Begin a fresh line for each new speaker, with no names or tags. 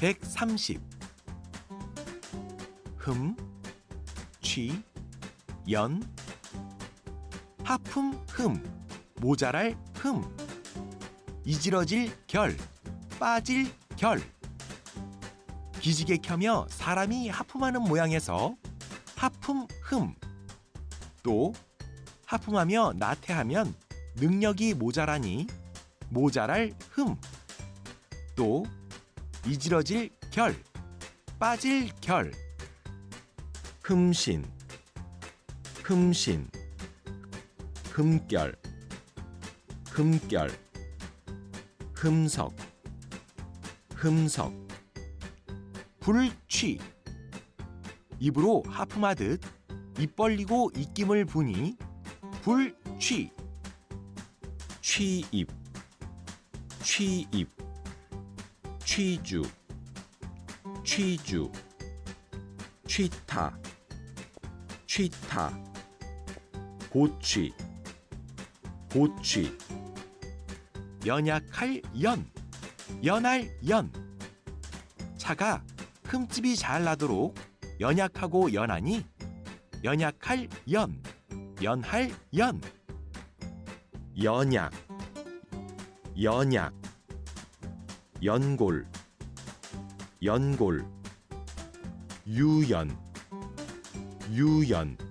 130 흠, 취, 연 하품 흠, 모자랄 흠 이지러질 결, 빠질 결 기지개 켜며 사람이 하품하는 모양에서 하품 흠. 또 하품하며 나태하면 능력이 모자라니 모자랄 흠. 또 이지러질 결, 빠질 결. 흠신, 흠신, 흠결, 흠결, 흠석, 흠석. 불취. 입으로 하품하듯 입 벌리고 입김을 부니 불취. 취입 취입 취주 취주 취타 취타 고취 고취. 연약할 연 연할 연. 차가 흠집이 잘 나도록 연약하고 연하니 연약할 연, 연할 연. 연약, 연약, 연골, 연골, 유연, 유연.